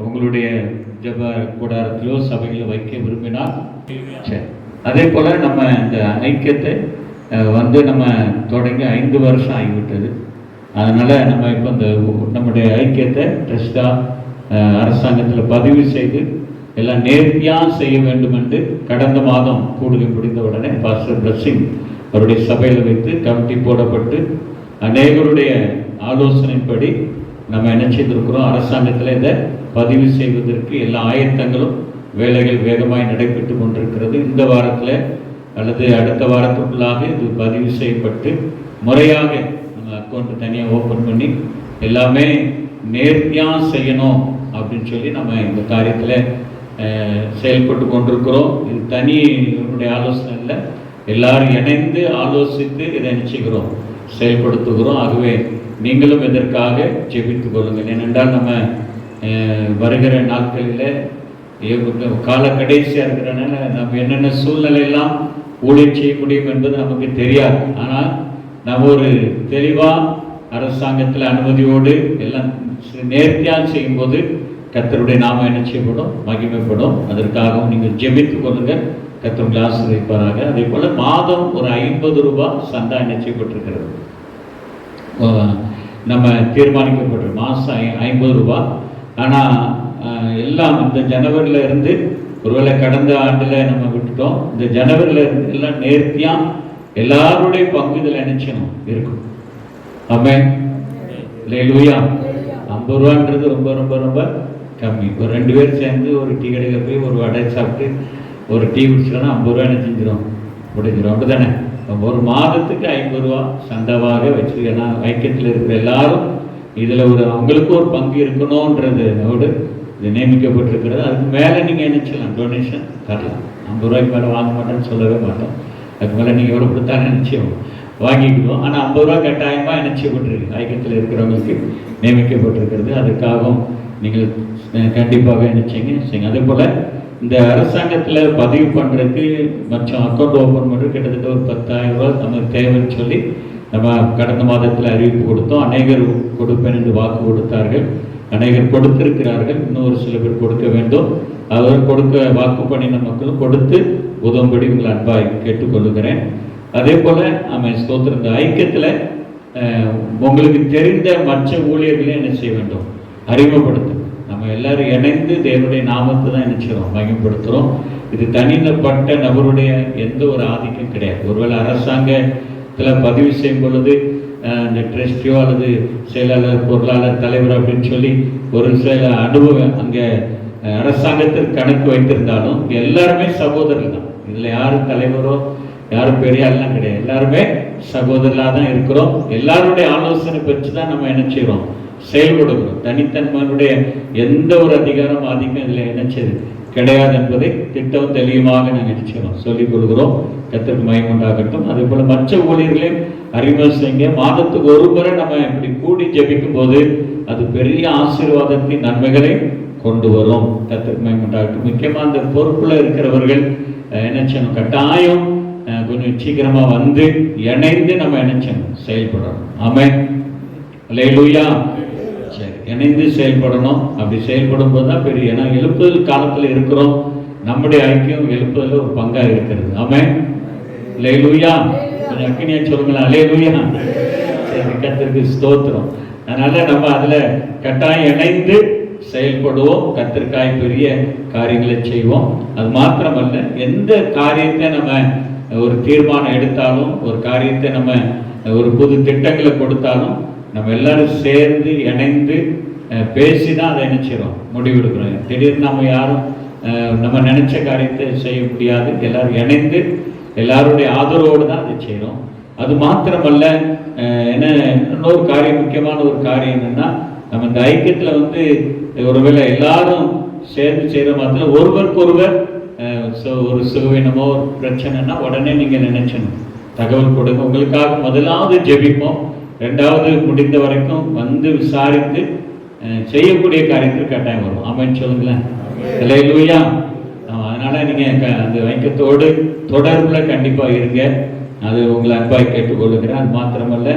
உங்களுடைய ஜப கூடாரத்திலோ சபையிலோ வைக்க விரும்பினால் சரி. அதே போல் நம்ம இந்த ஐக்கியத்தை வந்து நம்ம தொடங்கி ஐந்து வருஷம் ஆகிவிட்டது. அதனால் நம்ம இப்போ இந்த நம்முடைய ஐக்கியத்தை ட்ரஸ்டாக அரசாங்கத்தில் பதிவு செய்து எல்லாம் நேர்த்தியாக செய்ய வேண்டும் என்று கடந்த மாதம் கூடுகை முடிந்த உடனே பாஸ்டர் பிளஸ்ஸிங் அவருடைய சபையில் வைத்து கமிட்டி போடப்பட்டு அநேகருடைய ஆலோசனைப்படி நம்ம என்ன செய்திருக்கிறோம்? அரசாங்கத்தில் இதை பதிவு செய்வதற்கு எல்லா ஆயத்தங்களும் வேலைகள் வேகமாய் நடைபெற்று கொண்டிருக்கிறது. இந்த வாரத்தில் அல்லது அடுத்த வாரத்துக்குள்ளாக இது பதிவு செய்யப்பட்டு முறையாக நம்ம அக்கௌண்ட்டு தனியாக ஓப்பன் பண்ணி எல்லாமே நேர்த்தியாக செய்யணும் அப்படின்னு சொல்லி நம்ம இந்த காரியத்தில் செயல்பட்டு கொண்டிருக்கிறோம். இது தனி என்னுடைய ஆலோசனை இல்லை. எல்லாரும் இணைந்து ஆலோசித்து இதை நிச்சயிக்கிறோம். செயல்படுத்துகிறோம். ஆகவே நீங்களும் இதற்காக ஜெபித்து கொள்ளுங்கள்? ஏனென்றால் நம்ம வருகிற நாட்களில் கால கடைசியாக இருக்கிறனால நம்ம என்னென்ன சூழ்நிலையெல்லாம் ஊழியர் செய்ய முடியும் என்பது நமக்கு தெரியாது. ஆனால் நம்ம ஒரு தெளிவாக அரசாங்கத்தில் அனுமதியோடு எல்லாம் நேர்த்தியாக செய்யும்போது கர்த்தருடைய நாம என்ன செய்யப்படும்? மகிமைப்படும். அதற்காகவும் நீங்கள் ஜெபித்து கொள்ளுங்கள். கர்த்தர் உங்களை வைப்பாராக அதே போல் மாதம் ஒரு ஐம்பது ரூபாய் சந்தா என்ன செய்யப்பட்டிருக்கிறது? நம்ம தீர்மானிக்கப்பட்ட மாதம் ஐ ஐம்பது ரூபா. ஆனால் எல்லாம் இந்த ஜனவரியில் இருந்து ஒருவேளை கடந்த ஆண்டில் நம்ம விட்டுட்டோம். இந்த ஜனவரியில் இருந்து எல்லாம் நேர்த்தியாக எல்லாருடைய பங்கு இதில் நினைச்சணும் இருக்கும். ஆமென். லூயா ஐம்பது ரூபான்றது ரொம்ப ரொம்ப ரொம்ப கம்மி. ஒரு ரெண்டு பேர் சேர்ந்து ஒரு டீ கடையில் போய் ஒரு வடை சாப்பிட்டு ஒரு டீ குடிச்சோன்னா ஐம்பது ரூபா என்ன செஞ்சிடும் முடிஞ்சிடும் அப்படி தானே ஒரு மாதத்துக்கு ஐம்பது ரூபா சந்தாவாக வச்சிருக்கேன்னா ஐக்கியத்தில் இருக்கிற எல்லாரும் இதில் ஒரு அவங்களுக்கும் ஒரு பங்கு இருக்கணுன்றதோடு இது நியமிக்கப்பட்டிருக்கிறது. அதுக்கு மேலே நீங்கள் என்ன செய்யலாம்? டொனேஷன் தரலாம். ஐம்பது ரூபாய்க்கு மேலே வாங்க மாட்டேன்னு சொல்லவே மாட்டோம். அதுக்கு மேலே நீங்கள் எவ்வளோ கொடுத்தாலும் நினச்சியும் வாங்கிக்குவோம் ஆனால் ஐம்பது ரூபா கட்டாயமாக என்ன செய்யப்பட்டிருக்கு? ஐக்கியத்தில் இருக்கிறவங்களுக்கு நியமிக்கப்பட்டிருக்கிறது. அதுக்காகவும் நீங்கள் கண்டிப்பாக என்ன சரிங்க செய்யுங்க. அதே போல் இந்த அரசாங்கத்தில் பதிவு பண்ணுறதுக்கு மற்றும் அக்கௌண்ட் ஓப்பன் பண்ணுறது கிட்டத்தட்ட ஒரு பத்தாயிரம் ரூபா நமக்கு தேவைன்னு சொல்லி நம்ம கடந்த மாதத்தில் அறிவிப்பு கொடுத்தோம். அநேகர் கொடுப்பேன் என்று வாக்கு கொடுத்தார்கள். அநேகர் கொடுத்திருக்கிறார்கள். இன்னும் ஒரு சில பேர் கொடுக்க வேண்டும். அவர் கொடுக்க வாக்கு பண்ணின மக்களும் கொடுத்து உதவும்படி உங்களை அன்பாய் கேட்டுக்கொள்ளுகிறேன். அதே போல் நம்ம ஸ்தோத்திர இந்த ஐக்கியத்தில் உங்களுக்கு தெரிந்த மற்ற ஊழியர்களையும் என்ன செய்ய வேண்டும்? அறிமுகப்படுத்த நம்ம எல்லாரும் இணைந்து தேவனுடைய நாமத்தை தான் நினைச்சிடும் செய்றோம் இது தனிப்பட்ட நபருடைய எந்த ஒரு ஆதிக்கம் கிடையாது. ஒருவேளை அரசாங்கத்தில் பதிவு செய்யும் பொழுது இந்த ட்ரஸ்டியோ அல்லது செயலாளர் பொருளாளர் தலைவர் அப்படின்னு சொல்லி ஒரு சில அனுபவம் அங்கே அரசாங்கத்திற்கு கணக்கு வைத்திருந்தாலும் எல்லாருமே சகோதரர் தான். இதில் யாரும் தலைவரோ யாரும் பெரிய கிடையாது. எல்லாருமே சகோதரர்களாக தான் இருக்கிறோம். எல்லாருடைய ஆலோசனை பெற்று தான் நம்ம என்ன செய்கிறோம் செயல்படுகிறோம் தனித்தன்மையுடைய எந்த ஒரு அதிகாரம் ஆதிக்கம் இதில் இணைச்சது கிடையாது என்பதை திட்டம் தெளிவாக நாங்கள் நிச்சயம் சொல்லிக் கொள்கிறோம். கத்திற்கு மயம் உண்டாகட்டும். அதே போல் மற்ற ஊழியர்களையும் அறிமுகம் செய்யுங்க மாதத்துக்கு ஒரு முறை நம்ம இப்படி கூடி ஜபிக்கும் போது அது பெரிய ஆசீர்வாதத்தின் நன்மைகளை கொண்டு வரும். கத்திற்கு மயம் உண்டாகட்டும். முக்கியமாக அந்த பொறுப்பில் இருக்கிறவர்கள் என்ன செய்யணும்? கட்டாயம் கொஞ்சம் சீக்கிரமாக வந்து இணைந்து நம்ம என்ன செய்யணும் செயல்படணும். ஆமென். லேலூயா சரி இணைந்து செயல்படணும். அப்படி செயல்படும் போது தான் பெரிய ஏன்னா எழுப்புதல் காலத்தில் இருக்கிறோம். நம்முடைய ஐக்கியம் எழுப்புதல் ஒரு பங்காக இருக்கிறது. ஆமென். லேலூயா கொஞ்சம் அக்கினியா சொல்லுங்களேன். லேலூயா சரி கத்திற்கு ஸ்தோத்திரம். அதனால நம்ம அதில் கட்டாயம் இணைந்து செயல்படுவோம். கத்திற்காய் பெரிய காரியங்களை செய்வோம். அது மாத்திரமல்ல எந்த காரியத்தை நம்ம ஒரு தீர்மானம் எடுத்தாலும் ஒரு காரியத்தை நம்ம ஒரு புது திட்டங்களை கொடுத்தாலும் நம்ம எல்லாரும் சேர்ந்து இணைந்து பேசி தான் அதை நினைச்சிடும் முடிவெடுக்கிறோம். திடீர்னு நம்ம யாரும் நம்ம நினைச்ச காரியத்தை செய்ய முடியாது. எல்லாரும் இணைந்து எல்லாருடைய ஆதரவோடு தான் அதை செய்கிறோம் அது மாத்திரமல்ல என்ன இன்னொரு காரியம் முக்கியமான ஒரு காரியம் என்னன்னா நம்ம இந்த ஐக்கியத்தில் வந்து ஒருவேளை எல்லாரும் சேர்ந்து செய்கிற மாதிரி ஒருவருக்கு ஒருவர் சு- ஒரு சுகவீனமோ ஒரு பிரச்சனைனா உடனே நீங்கள் நினைச்சணும் தகவல் கொடுங்க. உங்களுக்காக முதலாவது ஜெபிப்போம். ரெண்டாவது முடிந்த வரைக்கும் வந்து விசாரித்து செய்யக்கூடிய காரியத்தில் கட்டாயம் வரும் ஆமென் சொல்லுங்களேன். லூயா அதனால நீங்க க- அந்த ஐக்கியத்தோடு தொடர்புல கண்டிப்பா இருங்க. அது உங்களை அன்பாய் கேட்டுக்கொள்கிறேன் அது மாத்திரமல்ல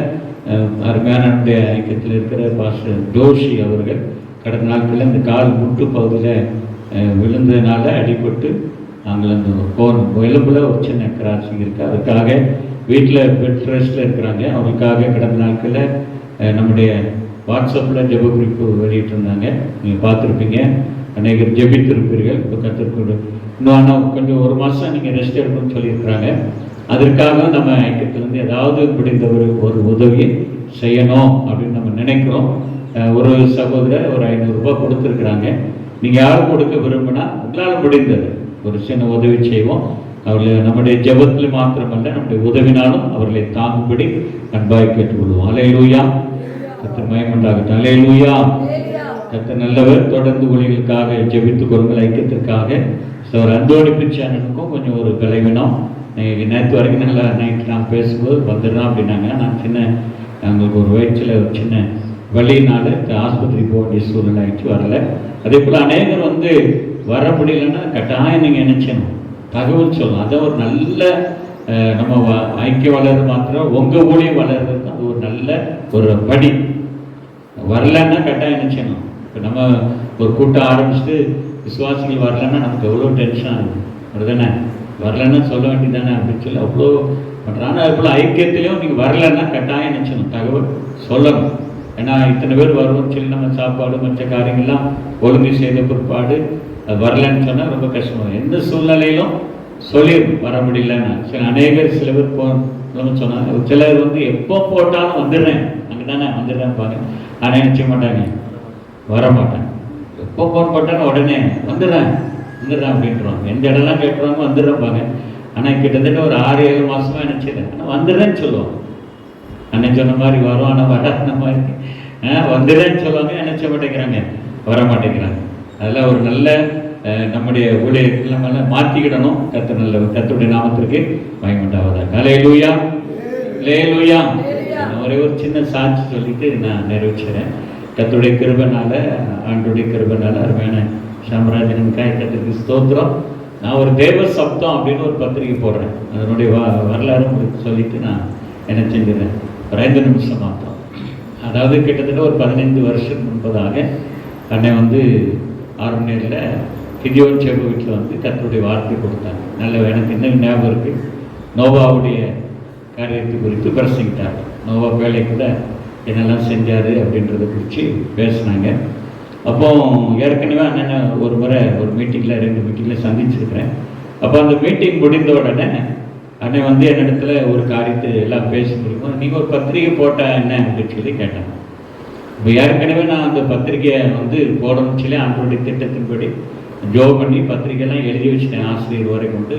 அருமையான ஐக்கியத்தில் இருக்கிற பாஸ்டர் ஜோஷி அவர்கள் கடந்த நாட்களில் இந்த கால் முட்டு பகுதியில் விழுந்ததுனால அடிபட்டு நாங்கள் அந்த கோன் எலும்புல ஒரு சின்ன கிராசிங் இருக்குது அதுக்காக வீட்டில் பெட் ரெஸ்ட்டில் இருக்கிறாங்க. அவங்களுக்காக கடந்த நாட்களில் நம்முடைய வாட்ஸ்அப்பில் ஜெப குறிப்பு வெளியிட்டிருந்தாங்க. நீங்கள் பார்த்துருப்பீங்க. அநேகர் ஜெபித்திருப்பீர்கள். இப்போ கற்றுக்கொண்டு இன்னும் ஆனால் கொஞ்சம் ஒரு மாதம் நீங்கள் ரெஸ்ட் எடுக்கணும்னு சொல்லியிருக்கிறாங்க. அதற்காக நம்ம ஐக்கியத்திலேருந்து ஏதாவது முடிந்த ஒரு ஒரு உதவி செய்யணும் அப்படின்னு நம்ம நினைக்கிறோம். ஒரு சகோதரர் ஒரு ஐநூறுரூபா கொடுத்துருக்குறாங்க. நீங்கள் யார் கொடுக்க விரும்பினா உங்களால் முடிந்தது. ஒரு சின்ன உதவி செய்வோம். அவர்களை நம்முடைய ஜெபத்தில் மாத்திரமல்ல நம்முடைய உதவினாலும் அவர்களை தாங்கும்படி அன்பாய் கேட்டுக்கொள்வோம். அலையலூயா கத்தர் அலை அலையலூயா கத்தர் நல்லவர் தொடர்ந்து ஒளிகளுக்காக ஜபித்து கொள்ளுங்கள் ஐக்கியத்திற்காக. ஸோ ஒரு அந்தோணி சேனலுக்கும் கொஞ்சம் ஒரு கலைவினம் நீங்கள் நேற்று வரைக்கும் நல்லா நைட் நான் பேசும்போது வந்துடுறோம் அப்படின்னாங்க. நான் சின்ன எங்களுக்கு ஒரு வயிற்றில் ஒரு சின்ன வழியினால ஆஸ்பத்திரி போக வேண்டிய சூழ்நிலை ஆயிடுச்சு வரல. அதே போல் அநேகர் வந்து வர முடியலன்னா கட்டாயம் நீங்கள் என்ன தகவல் சொல்லணும். அதை ஒரு நல்ல நம்ம வ- ஐக்கிய வளர்றது மாத்திரம் உங்கள் ஊழியம் வளர்றது அது ஒரு நல்ல ஒரு படி. வரலன்னா கட்டாயம் என்ன இப்போ நம்ம ஒரு கூட்டம் ஆரம்பிச்சுட்டு விசுவாசிகள் வரலன்னா நமக்கு எவ்வளோ டென்ஷன் ஆகுது அப்படிதானே? வரலன்னா சொல்ல வேண்டியதானே அப்படின்னு சொல்லி அவ்வளோ பண்ணுறாங்க அது போல் ஐக்கியத்திலையும் நீங்கள் வரலன்னா கட்டாயம் என்ன செய்யணும்? தகவல் சொல்லணும். ஏன்னா இத்தனை பேர் வருவோம் சரி நம்ம சாப்பாடு மற்ற காரியங்கள்லாம் ஒழுங்கு செய்த பிற்பாடு அது வரலன்னு சொன்னால் ரொம்ப கஷ்டமாகும் எந்த சூழ்நிலையிலும் சொல்லிடும் வர முடியலன்னா. சில அநேகர் சில பேர் போகணும்னு சொன்னாங்க சிலர் வந்து எப்போ போட்டாலும் வந்துடுறேன். அங்கே தானே வந்துடுறேன் பாருங்க. ஆனால் என்ன மாட்டாங்க. வர மாட்டேன் எப்போ ஃபோன் போட்டாலும் உடனே வந்துடுறேன் வந்துடுறேன் அப்படின்றாங்க எந்த இடம்லாம் கேட்டுருவாங்க வந்துடுறேன் பாருங்க. ஆனால் கிட்டத்தட்ட ஒரு ஆறு ஏழு மாதமாக நினச்சிடுறேன் ஆனால் வந்துடுறேன்னு சொல்லுவோம் அண்ணன் சொன்ன மாதிரி வரும் ஆனால் வராத மாதிரி. வந்துடுறேன்னு சொல்லுவாங்க நினைச்ச மாட்டேங்கிறாங்க வர மாட்டேங்கிறாங்க அதில் ஒரு நல்ல நம்முடைய ஊழியர்கள் நம்ம மாற்றிக்கிடணும் கத்த நல்ல கத்துடைய நாமத்திற்கு பயமுண்டாவதா கலை லூயா லே லூயா ஒரே ஒரு சின்ன சாட்சி சொல்லிட்டு நான் நிறைவேற்றுறேன் கத்துடைய கிருபனால ஆண்டுடைய கிருபனால அருமையான சாம்ராஜன் காயக்கத்துக்கு ஸ்தோத்திரம். நான் ஒரு தேவ சப்தம் அப்படின்னு ஒரு பத்திரிகை போடுறேன். அதனுடைய வ வரலாறு உங்களுக்கு சொல்லிட்டு நான் என்ன செஞ்சிடறேன். பதினைந்து நிமிஷம் மாத்திரம். அதாவது கிட்டத்தட்ட ஒரு பதினைந்து வருஷம் முன்பதாக தன்னை வந்து ஆர்மனியில் கிதியோன் செபு வீட்டில் வந்து கத்தருடைய வார்த்தை கொடுத்தாங்க நல்ல எனக்கு இன்னும் ஞாபகம் இருக்குது நோவாவுடைய காரியத்தை குறித்து பிரசங்கிட்டார் நோவா வேலை கூட என்னெல்லாம் செஞ்சார் அப்படின்றத குறித்து பேசினாங்க. அப்போ ஏற்கனவே அண்ணன் ஒரு முறை ஒரு மீட்டிங்கில் ரெண்டு மீட்டிங்கில் சந்திச்சிருக்கிறேன். அப்போ அந்த மீட்டிங் முடிந்த உடனே அண்ணன் வந்து என்னிடத்துல ஒரு காரியத்தை எல்லாம் பேசி முடிக்கும் நீங்கள் ஒரு பத்திரிகை போட்ட என்ன அப்படின்னு சொல்லி கேட்டாங்க. இப்போ ஏற்கனவே நான் அந்த பத்திரிகையை வந்து போடணும்னு சொல்லி ஆண்டோடைய திட்டத்தின்படி ஜோ பண்ணி பத்திரிகைலாம் எழுதி வச்சிட்டேன். ஆசிரியர் வரை கொண்டு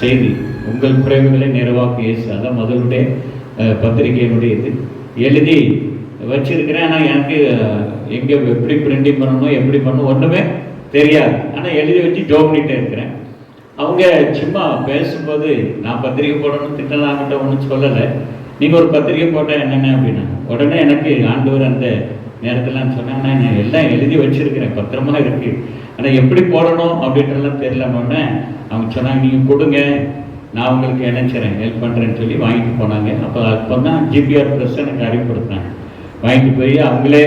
செய்தி. உங்கள் குறைவுகளை நிறைவாக்கு இயேசு. அதான் முதலுடைய பத்திரிகையினுடைய இது. எழுதி வச்சிருக்கிறேன். ஆனால் எனக்கு எங்கே எப்படி பிரிண்டிங் பண்ணணும் எப்படி பண்ணணும் ஒன்றுமே தெரியாது. ஆனால் எழுதி வச்சு ஜோ பண்ணிகிட்டே இருக்கிறேன். அவங்க சும்மா பேசும்போது நான் பத்திரிக்கை போடணும் திட்டலாங்கிட்ட ஒன்றும் சொல்லலை. நீங்கள் ஒரு பத்திரிக்கை போட்டால் என்னென்ன அப்படின்னா உடனே எனக்கு ஆண்டவர் அந்த நேரத்தில் சொன்னாங்கன்னா நான் எல்லாம் எழுதி வச்சுருக்கிறேன் பத்திரமா இருக்கு. ஆனால் எப்படி போடணும்? அப்படின்றலாம் தெரியலன்னொடனே அவங்க சொன்னாங்க நீங்கள் கொடுங்க. நான் உங்களுக்கு நினைச்சிறேன் செய்கிறேன் ஹெல்ப் பண்ணுறேன்னு சொல்லி வாங்கிட்டு போனாங்க. அப்போ அப்போ தான் ஜிபிஆர் ப்ரெஸ் எனக்கு அறிவுறுத்தினாங்க. வாங்கிட்டு போய் அவங்களே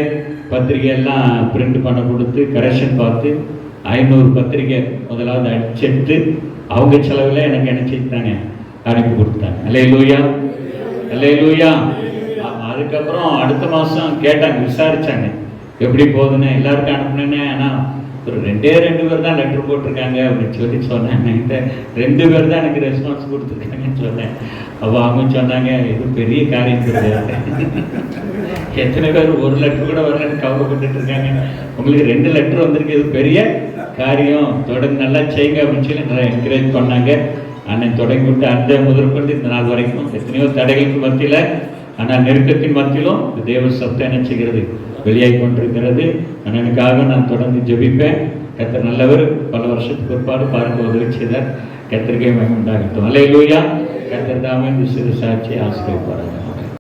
பத்திரிக்கை எல்லாம் பிரிண்ட் பண்ண கொடுத்து கரெக்ஷன் பார்த்து ஐநூறு பத்திரிக்கை முதலாவது அடிச்செடுத்து அவங்க செலவில் எனக்கு என்ன அனுப்பி கொடுத்தாங்க. அல்லே லூயா அல்லே லூயா அதுக்கப்புறம் அடுத்த மாதம் கேட்டாங்க விசாரித்தாங்க எப்படி போகுதுன்னு எல்லாருக்கும் அனுப்புனேன்னு ஆனால் ஒரு ரெண்டே ரெண்டு பேர் தான் லெட்டர் போட்டிருக்காங்க அப்படின்னு சொல்லி சொன்னேன். இந்த ரெண்டு பேர் தான் எனக்கு ரெஸ்பான்ஸ் கொடுத்துருக்காங்கன்னு சொன்னேன். அப்போ அவங்க சொன்னாங்க இது பெரிய காரியம் கிடையாது. எத்தனை பேர் ஒரு லெட்டர் கூட வரலன்னு கவலைப்பட்டுட்டு இருக்காங்க. உங்களுக்கு ரெண்டு லெட்டர் வந்திருக்கு. இது பெரிய காரியம். தொடர்ந்து நல்லா செய்யுங்க. அப்படின்னு சொல்லி நல்லா என்கரேஜ் பண்ணாங்க. அண்ணன் தொடங்கி விட்டு அந்த முதற்கொண்டு இந்த நாள் வரைக்கும் எத்தனையோ தடைகளுக்கு மத்தியில் ஆனால் நெருக்கத்தின் மத்தியிலும் இந்த தேவ சத்தம் என்ன செய்கிறது வெளியாகி கொண்டிருக்கிறது அண்ணனுக்காக நான் தொடர்ந்து ஜெபிப்பேன். கத்தர் நல்லவர் பல வருஷத்துக்கு பிற்பாடு பார்க்க உதவி செய்தார். கத்திரிக்கை மயம் உண்டாகட்டும். அலையிலூயா கத்தர் தாமே சிறு சாட்சியை ஆசிரியப்பாருங்க